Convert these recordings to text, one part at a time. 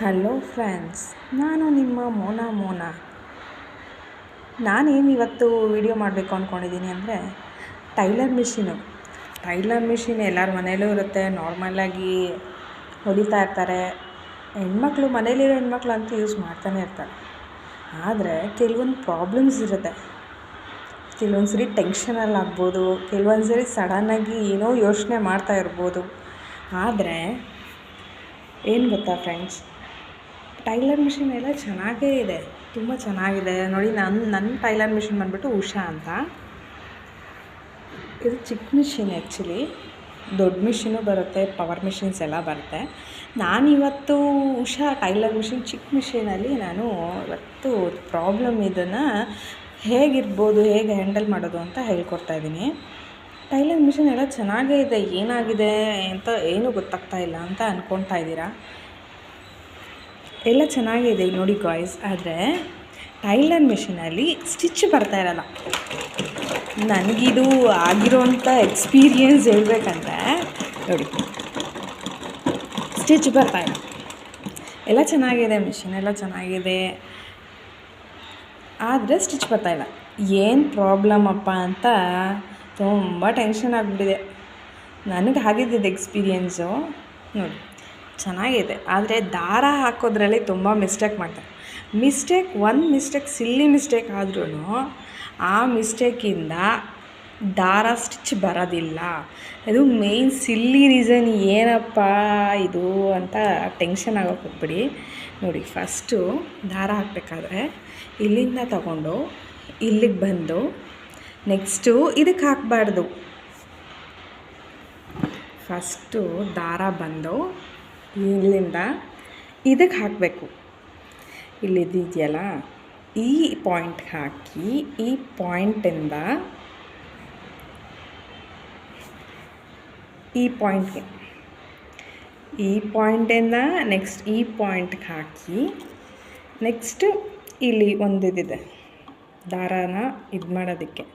Hello friends, ನಾನು ನಿಮ್ಮ ಮೋನಾ ಮೋನಾ. ನಾನೇನು ಇವತ್ತು ವಿಡಿಯೋ ಮಾಡಬೇಕು ಅಂದ್ಕೊಂಡಿದ್ದೀನಿ ಅಂದರೆ ಟೈಲರ್ ಮಿಷಿನು. ಟೈಲರ್ ಮಿಷಿನ್ ಎಲ್ಲರ ಮನೆಯಲ್ಲೂ ಇರುತ್ತೆ ನಾರ್ಮಲಾಗಿ ಹೊಲಿತಾ ಇರ್ತಾರೆ. ಹೆಣ್ಮಕ್ಳು ಮನೇಲಿರೋ ಹೆಣ್ಮಕ್ಳು ಅಂತೂ ಯೂಸ್ ಮಾಡ್ತಾನೆ ಇರ್ತಾರೆ. ಆದರೆ ಕೆಲವೊಂದು ಪ್ರಾಬ್ಲಮ್ಸ್ ಇರುತ್ತೆ. ಕೆಲವೊಂದು ಸರಿ ಟೆನ್ಷನಲ್ಲಿ ಆಗ್ಬೋದು, ಕೆಲವೊಂದು ಸರಿ ಸಡನ್ನಾಗಿ ಏನೋ ಯೋಚನೆ ಮಾಡ್ತಾ ಇರ್ಬೋದು. ಆದರೆ, ಏನು ಗೊತ್ತಾ ಫ್ರೆಂಡ್ಸ್ ಟೈಲರ್ ಮಿಷಿನ್ ಎಲ್ಲ ಚೆನ್ನಾಗೇ ಇದೆ. ತುಂಬ ಚೆನ್ನಾಗಿದೆ. ನೋಡಿ ನನ್ನ ನನ್ನ ಟೈಲರ್ ಮಿಷಿನ್ ಬಂದ್ಬಿಟ್ಟು ಉಷಾ ಅಂತ. ಇದು ಚಿಕ್ಕ ಮಿಷಿನ್ ಆ್ಯಕ್ಚುಲಿ ದೊಡ್ಡ ಮಿಷಿನು ಬರುತ್ತೆ ಪವರ್ ಮಿಷಿನ್ಸ್ ಎಲ್ಲ ಬರುತ್ತೆ. ನಾನಿವತ್ತು ಉಷಾ ಟೈಲರ್ ಮಿಷಿನ್ ಚಿಕ್ಕ ಮಿಷಿನಲ್ಲಿ ನಾನು ಇವತ್ತು ಪ್ರಾಬ್ಲಮ್ ಇದನ್ನು ಹೇಗಿರ್ಬೋದು, ಹೇಗೆ ಹ್ಯಾಂಡಲ್ ಮಾಡೋದು ಅಂತ ಹೇಳ್ಕೊಡ್ತಾ ಇದ್ದೀನಿ. ಟೈಲರ್ ಮಿಷಿನ್ ಎಲ್ಲ ಚೆನ್ನಾಗೇ ಇದೆ. ಏನಾಗಿದೆ ಅಂತ ಏನೂ ಗೊತ್ತಾಗ್ತಾ ಇಲ್ಲ ಅಂತ ಅಂದ್ಕೊಳ್ತಾ ಇದ್ದೀರಾ? ಎಲ್ಲ ಚೆನ್ನಾಗಿದೆ ನೋಡಿ ಗಾಯ್ಸ್ ಆದರೆ ಟೈಲರ್ ಮಿಷಿನಲ್ಲಿ ಸ್ಟಿಚ್ ಬರ್ತಾ ಇರಲ್ಲ. ನನಗಿದು ಆಗಿರೋಂಥ ಎಕ್ಸ್ಪೀರಿಯನ್ಸ್ ಹೇಳ್ಬೇಕಂದ್ರೆ ನೋಡಿ. ಸ್ಟಿಚ್ ಬರ್ತಾ ಇಲ್ಲ. ಎಲ್ಲ ಚೆನ್ನಾಗಿದೆ ಮಿಷಿನ್ ಎಲ್ಲ ಚೆನ್ನಾಗಿದೆ. ಆದರೆ ಸ್ಟಿಚ್ ಬರ್ತಾ ಇಲ್ಲ. ಏನು ಅಪ್ಪ ಅಂತ ತುಂಬ ಟೆನ್ಷನ್ ಆಗಿಬಿಟ್ಟಿದೆ. ನನಗೆ ಆಗಿದ್ದಿದ್ದು ಎಕ್ಸ್ಪೀರಿಯೆನ್ಸು ನೋಡಿ. ಚೆನ್ನಾಗಿದೆ. ಆದರೆ ದಾರ ಹಾಕೋದ್ರಲ್ಲಿ ತುಂಬ ಮಿಸ್ಟೇಕ್ ಮಾಡ್ತಾರೆ. ಮಿಸ್ಟೇಕ್ ಒಂದು ಮಿಸ್ಟೇಕ್ ಸಿಲ್ಲಿ ಮಿಸ್ಟೇಕ್ ಆದ್ರೂ ಆ ಮಿಸ್ಟೇಕಿಂದ ದಾರ ಸ್ಟಿಚ್ ಬರೋದಿಲ್ಲ. ಅದು ಮೇಯ್ನ್ ಸಿಲ್ಲಿ ರೀಸನ್ ಏನಪ್ಪ ಇದು ಅಂತ ಟೆನ್ಷನ್ ಆಗೋಕೆ ಹೋಗ್ಬಿಡಿ. ನೋಡಿ ಫಸ್ಟು ದಾರ ಹಾಕಬೇಕಾದ್ರೆ ಇಲ್ಲಿಂದ ತಗೊಂಡು, ಇಲ್ಲಿಗೆ ಬಂದು ನೆಕ್ಸ್ಟು ಇದಕ್ಕೆ ಹಾಕಬಾರ್ದು. ಫಸ್ಟು ದಾರ ಬಂದು ಇಲ್ಲಿಂದ ಇದಕ್ಕೆ ಹಾಕಬೇಕು. ಇಲ್ಲಿದೆಯಲ್ಲ ಈ ಪಾಯಿಂಟ್ ಹಾಕಿ, ಈ ಪಾಯಿಂಟಿಂದ ಈ ಪಾಯಿಂಟ್ಗೆ ಈ ಪಾಯಿಂಟಿಂದ ನೆಕ್ಸ್ಟ್ ಈ ಪಾಯಿಂಟ್ಗೆ ಹಾಕಿ ನೆಕ್ಸ್ಟ್ ಇಲ್ಲಿ ಒಂದು ಇದಿದೆ. ದಾರಾನ ಇದು ಮಾಡೋದಕ್ಕೆ.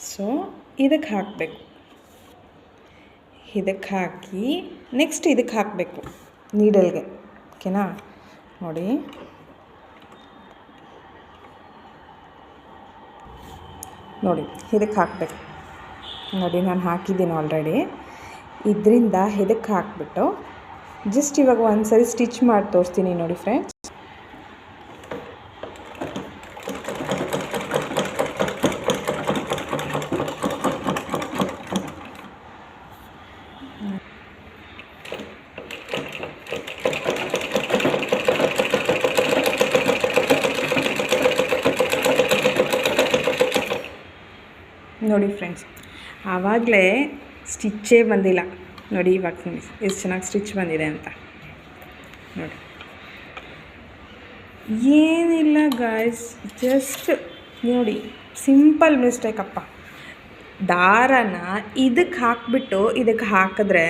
ಸೊ ಇದಕ್ಕೆ ಹಾಕಬೇಕು. ಇದಕ್ಕೆ ಹಾಕಿ ನೆಕ್ಸ್ಟ್ ಇದಕ್ಕೆ ಹಾಕಬೇಕು. ನೀಡಲ್ಗೆ. ಓಕೆನಾ? ನೋಡಿ. ನೋಡಿ ಇದಕ್ಕೆ ಹಾಕಬೇಕು? ನೋಡಿ, ನಾನು ಹಾಕಿದ್ದೀನಿ ಆಲ್ರೆಡಿ ಇದರಿಂದ ಇದಕ್ಕೆ ಹಾಕ್ಬಿಟ್ಟು ಜಸ್ಟ್ ಇವಾಗ ಒಂದು ಸರಿ ಸ್ಟಿಚ್ ಮಾಡಿ ತೋರಿಸ್ತೀನಿ ನೋಡಿ ಫ್ರೆಂಡ್ಸ್ ನೋಡಿ ಫ್ರೆಂಡ್ಸ್, ಆವಾಗಲೇ ಸ್ಟಿಚ್ಚೇ ಬಂದಿಲ್ಲ. ನೋಡಿ ಇವಾಗ ಎಷ್ಟು ಚೆನ್ನಾಗಿ ಸ್ಟಿಚ್ ಬಂದಿದೆ ಅಂತ. ನೋಡಿ. ಏನಿಲ್ಲ ಗಾಯ್ಸ್ ಜಸ್ಟ್ ನೋಡಿ ಸಿಂಪಲ್ ಮಿಸ್ಟೇಕ್ ಅಪ್ಪ. ದಾರನ ಇದಕ್ಕೆ ಹಾಕಿಬಿಟ್ಟು ಇದಕ್ಕೆ ಹಾಕಿದ್ರೆ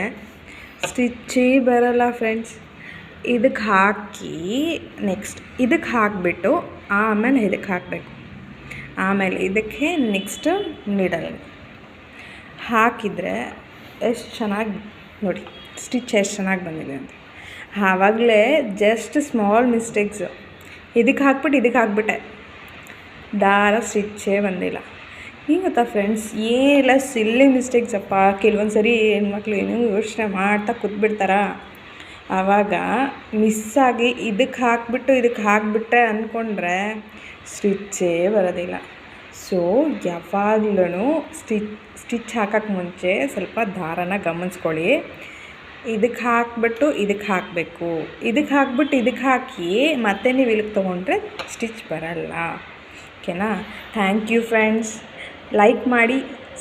ಸ್ಟಿಚ್ಚೇ ಬರಲ್ಲ ಫ್ರೆಂಡ್ಸ್ ಇದಕ್ಕೆ ಹಾಕಿ ನೆಕ್ಸ್ಟ್ ಇದಕ್ಕೆ ಹಾಕಿಬಿಟ್ಟು ಆಮೇಲೆ ಇದಕ್ಕೆ ಹಾಕಬೇಕು. ಆಮೇಲೆ ಇದಕ್ಕೆ ನೆಕ್ಸ್ಟ್ ನೀಡಲ್ ಹಾಕಿದರೆ ಎಷ್ಟು ಚೆನ್ನಾಗಿ ನೋಡಿ ಸ್ಟಿಚ್ ಎಷ್ಟು ಚೆನ್ನಾಗಿ ಬಂದಿದೆ ಅಂತ. ಆವಾಗಲೇ ಜಸ್ಟ್ ಸ್ಮಾಲ್ ಮಿಸ್ಟೇಕ್ಸು ಇದಕ್ಕೆ ಹಾಕ್ಬಿಟ್ಟು ಇದಕ್ಕೆ ಹಾಕ್ಬಿಟ್ಟೆ. ದಾರ ಸ್ಟಿಚ್ಚೇ ಬಂದಿಲ್ಲ. ಹಿಂಗೆ ಗೊತ್ತಾ ಫ್ರೆಂಡ್ಸ್ ಏನೆಲ್ಲ ಸಿಲ್ಲಿ ಮಿಸ್ಟೇಕ್ಸಪ್ಪ ಕೆಲವೊಂದು ಸರಿ ಹೆಣ್ಮಕ್ಳು ಏನೇನು ಯೋಚನೆ ಮಾಡ್ತಾ ಕೂತ್ಬಿಡ್ತಾರ? ಆವಾಗ ಮಿಸ್ಸಾಗಿ ಇದಕ್ಕೆ ಹಾಕ್ಬಿಟ್ಟು ಇದಕ್ಕೆ ಹಾಕ್ಬಿಟ್ಟೆ ಅಂದ್ಕೊಂಡ್ರೆ ಸ್ಟಿಚ್ಚೇ ಬರೋದಿಲ್ಲ. ಸೊ ಯಾವಾಗ್ಲೂ ಸ್ಟಿಚ್ ಸ್ಟಿಚ್ ಹಾಕೋಕ್ಕೆ ಮುಂಚೆ ಸ್ವಲ್ಪ ದಾರನ ಗಮನಿಸ್ಕೊಳ್ಳಿ. ಇದಕ್ಕೆ ಹಾಕ್ಬಿಟ್ಟು ಇದಕ್ಕೆ ಹಾಕಬೇಕು. ಇದಕ್ಕೆ ಹಾಕ್ಬಿಟ್ಟು ಇದಕ್ಕೆ ಹಾಕಿ ಮತ್ತೆ ನೀವು ಇಲ್ಲಿಗೆ ತೊಗೊಂಡ್ರೆ ಸ್ಟಿಚ್ ಬರಲ್ಲ. ಓಕೆನಾ? Thank you friends. ಲೈಕ್ ಮಾಡಿ,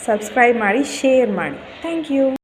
ಸಬ್ಸ್ಕ್ರೈಬ್ ಮಾಡಿ, ಶೇರ್ ಮಾಡಿ. Thank you.